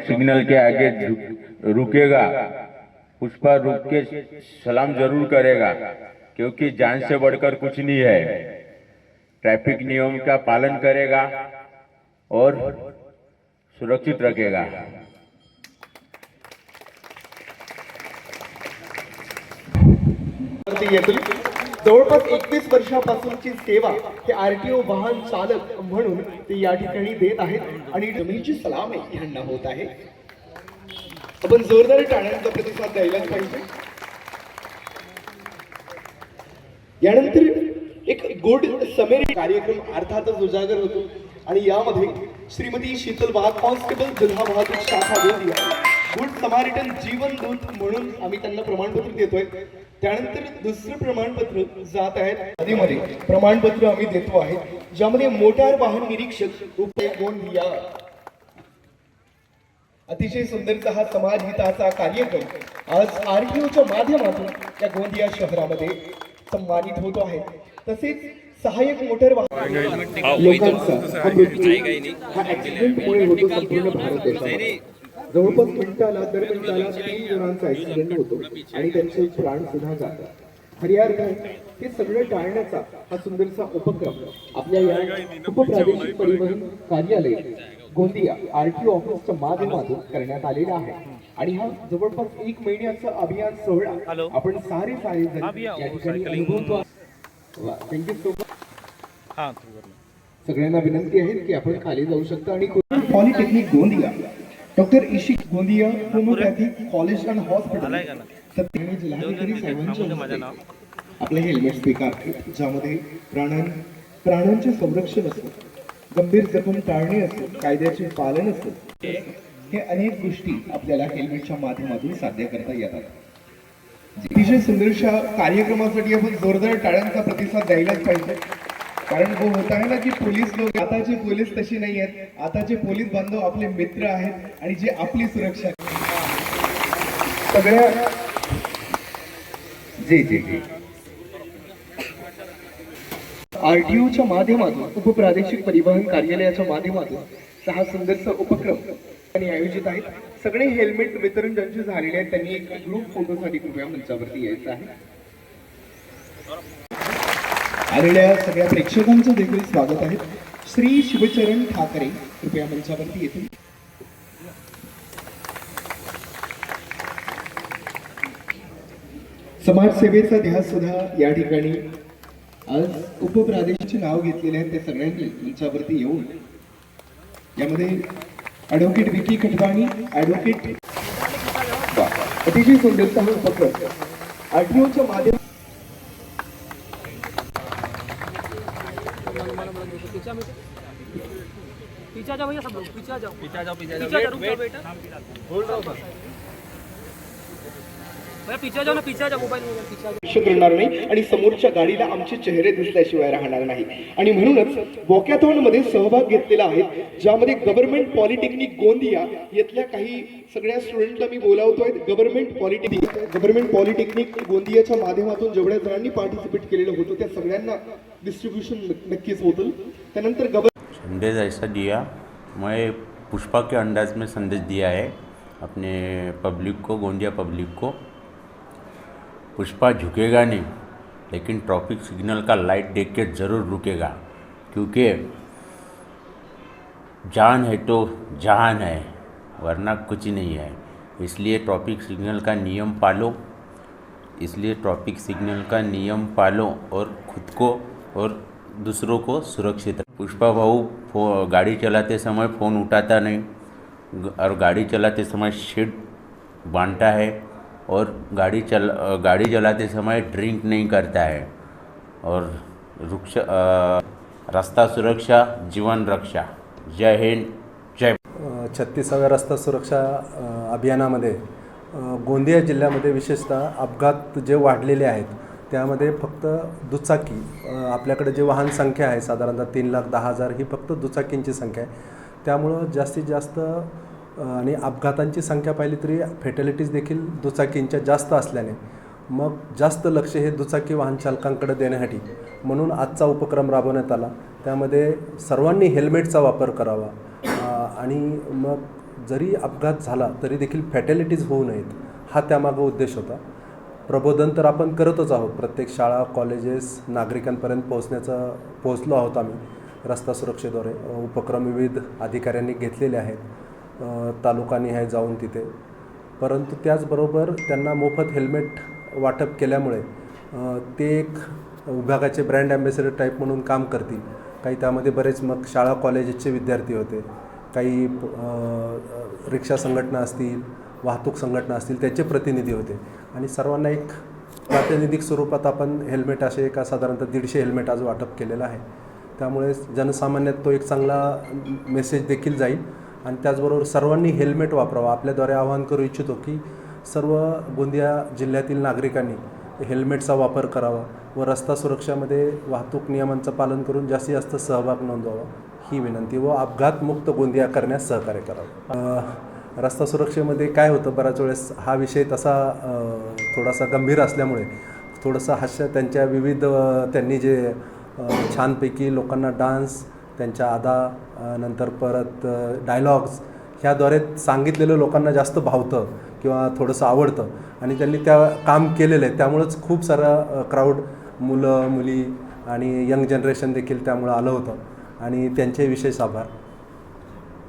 Signal के आगे रुकेगा, उस पर रुक के सलाम ज़रूर करेगा, क्योंकि जान से बढ़कर कुछ नहीं है। ट्रैफ़िक नियम का पालन करेगा और सुरक्षित रखेगा। वरती येथील जवळपास एकवीस वर्षापासूनची सेवा हे आरटीओ वाहन चालक म्हणून ते या ठिकाणी देत आहेत. आणि जमिनीची सलाम यांना होत आहे. आपण जोरदार टाळ्यांचा प्रतिसाद द्यायलाच पाहिजे. यानंतर एक गुड समेरी कार्यक्रम अर्थातच उजागर होतो. आणि यामध्ये श्रीमती शीतल वाघ कॉन्स्टेबल जिल्हा वाहतूक शाखा गोंदिया गुड समारिटन जीवन दूत म्हणून आम्ही त्यांना प्रमाणपत्र देतोय. त्यानंतर दुसरं प्रमाणपत्र जात आहे यादीमध्ये प्रमाणपत्र आम्ही देतो आहे. ज्यामध्ये मोटार वाहन निरीक्षक गोंदिया अतिशय सुंदरचा हा समाज हिताचा कार्यक्रम आज आरटीओच्या माध्यमातून या गोंदिया शहरामध्ये सन्मानित होतो आहे. तसेच सहाय्यक मोटर वाहन लोकांचा हा हा ऍक्सिडेंटमुळे होतो संपूर्ण भारत देशामध्ये. जवळपास मिनिटाला दर मिनिटाला तीन जणांचा ऍक्सिडेंट होतो आणि त्यांचे प्राण सुद्धा जातात. खऱ्या अर्थाने हे सगळं टाळण्याचा हा सुंदरसा उपक्रम आपल्या या उपप्रादेशिक परिवहन कार्यालय गोंदिया आरटीओ ऑफिसच्या माध्यमातून करण्यात आलेला आहे. आणि हा जवळपास एक महिन्याचा अभियान सोहळा आपण सारे सारे जण या ठिकाणी अनुभवतो थँक्यू सो मच सगळ्यांना विनंती आहे की आपण खाली जाऊ शकता आणि polytechnic Gondia doctor Ishik Gondia homeopathy college and hospital. जिल्हाधिकारी साहेबांच्या आपले हेल्मेट स्वीकारते ज्यामध्ये प्राणां प्राणांचे संरक्षण असते. गंभीर जखम टाळणे असते. कायद्याचे पालन असते. हे अनेक गोष्टी आपल्याला हेल्मेटच्या माध्यमातून साध्य करता येतात. अतिशय सुंदरशा कार्यक्रमासाठी आपण जोरदार टाळ्यांचा प्रतिसाद द्यायलाच पाहिजे. कारण हो, होतं आहे ना की पोलीस लोक आताचे पोलीस तशी नाही आहेत. आताचे पोलीस बांधव आपले मित्र आहेत आणि जे आपली सुरक्षा सगळ्या जी जी जी. आरटीओच्या माध्यमातून उपप्रादेशिक परिवहन कार्यालयाच्या माध्यमातून हा सुंदरचा उपक्रम त्यांनी आयोजित आहेत. सगळे हेल्मेट वितरण ज्यांचे झालेले आहेत त्यांनी एक ग्रुप फोटोसाठी कृपया मंचावरती यायचं आहे. आलेल्या सगळ्या प्रेक्षकांचं देखील स्वागत आहे. श्री शिवचरण ठाकरे कृपया मंचावरती येतील समाजसेवेचा ध्यास सुद्धा या ठिकाणी आज उपप्रादेशिकचे नाव घेतलेले आहेत ते सगळ्यांनी मंचावरती येऊन. यामध्ये ॲडव्होकेट विकी खटवाणी ॲडव्होकेट अतिशय सुंदरचा उपक्रम. आरटीओच्या माध्यम पीछे आ जाओ भैया सब लोग पीछे आ जाओ पीछे आ जाओ पीछे आ जाओ रुक जाओ बेटा होल्ड रहो करणार नाही आणि समोरच्या गाडीला आमचे चेहरे दिसल्याशिवाय राहणार नाही. आणि म्हणूनच वॉकॅथॉनमध्ये सहभाग घेतलेला आहे ज्यामध्ये गव्हर्नमेंट पॉलिटेक्निक गोंदिया येथल्या काही सगळ्या स्टुडंटला मी बोलावतोय. गव्हर्नमेंट पॉलिटेक्निक गव्हर्नमेंट पॉलिटेक्निक गोंदियाच्या माध्यमातून जेवढ्या जणांनी पार्टिसिपेट केलेलं होतं त्या सगळ्यांना डिस्ट्रीब्युशन नक्कीच होतं. त्यानंतर गव्हर्न संदेश ऐसा दिया मैं पुष्पा के अंदाज में संदेश दिया है अपने पब्लिक को, गोंदिया पब्लिक को। पुष्पा झुकेगा नहीं, लेकिन ट्रैफ़िक सिग्नल का लाइट देख के ज़रूर रुकेगा, क्योंकि जान है तो जहान है, वरना कुछ नहीं है। इसलिए ट्रैफ़िक सिग्नल का नियम पालो, इसलिए ट्रैफ़िक सिग्नल का नियम पालो और खुद को और दूसरों को सुरक्षित पुष्पा भाऊ फो गाड़ी चलाते समय फ़ोन उठाता नहीं। और गाड़ी चलाते समय शीट बांधता है और गाड़ी चल गाड़ी चलाते समय ड्रिंक नहीं करता है। और रुक्ष रास्ता सुरक्षा जीवन रक्षा। जय हिंद जय छत्तीसाव्या रस्ता सुरक्षा अभियानामध्ये गोंदिया जिल्ह्यामध्ये विशेषतः अपघात जे वाढलेले आहेत त्यामध्ये फक्त दुचाकी आपल्याकडे जे वाहन संख्या आहे साधारणतः तीन लाख दहा हजार ही फक्त दुचाकींची संख्या आहे. त्यामुळं जास्तीत जास्त आणि अपघातांची संख्या पाहिली तरी फेटॅलिटीज देखील दुचाकींच्या जास्त असल्याने. मग जास्त लक्ष हे दुचाकी वाहन चालकांकडे देण्यासाठी. म्हणून आजचा उपक्रम राबवण्यात आला. त्यामध्ये सर्वांनी हेल्मेटचा वापर करावा. आणि मग जरी अपघात झाला तरी देखील फॅटॅलिटीज होऊ नयेत. हा त्यामागं उद्देश होता. प्रबोधन तर आपण करतच आहोत. प्रत्येक शाळा कॉलेजेस नागरिकांपर्यंत पोहोचण्याचा पोहोचलो आहोत आम्ही. रस्ता सुरक्षेद्वारे उपक्रम विविध अधिकाऱ्यांनी घेतलेले आहेत. तालुकानी तालुकानिहाय जाऊन तिथे. परंतु त्याचबरोबर त्यांना मोफत हेल्मेट वाटप केल्यामुळे ते एक विभागाचे ब्रँड ॲम्बेसेडर टाईप म्हणून काम करतील. काही त्यामध्ये बरेच मग शाळा कॉलेजेसचे विद्यार्थी होते. काही रिक्षा संघटना असतील वाहतूक संघटना असतील त्याचे प्रतिनिधी होते. आणि सर्वांना एक प्रातिनिधिक स्वरूपात आपण हेल्मेट असे एका साधारणतः दीडशे हेल्मेट आज वाटप केलेलं आहे. त्यामुळे जनसामान्यात तो एक चांगला मेसेज देखील जाईल. आणि त्याचबरोबर सर्वांनी हेल्मेट वापरावं. आपल्याद्वारे आवाहन करू इच्छितो की सर्व गोंदिया जिल्ह्यातील नागरिकांनी हेल्मेटचा वापर करावा व रस्ता सुरक्षामध्ये वाहतूक नियमांचं पालन करून जास्तीत जास्त सहभाग नोंदवावा. ही विनंती व अपघातमुक्त गोंदिया करण्यास सहकार्य करावं. रस्ता सुरक्षेमध्ये काय होतं बऱ्याच वेळेस हा विषय तसा थोडासा गंभीर असल्यामुळे थोडंसं हास्य त्यांच्या विविध त्यांनी जे छानपैकी लोकांना डान्स त्यांच्या आदा नंतर परत डायलॉग्स ह्याद्वारे सांगितलेलं लोकांना जास्त भावतं किंवा थोडंसं आवडतं. आणि त्यांनी त्या काम केलेलं आहे. त्यामुळंच खूप सारा क्राऊड मुलं मुली आणि यंग जनरेशन देखील त्यामुळं आलं होतं. आणि त्यांचे विशेष आभार.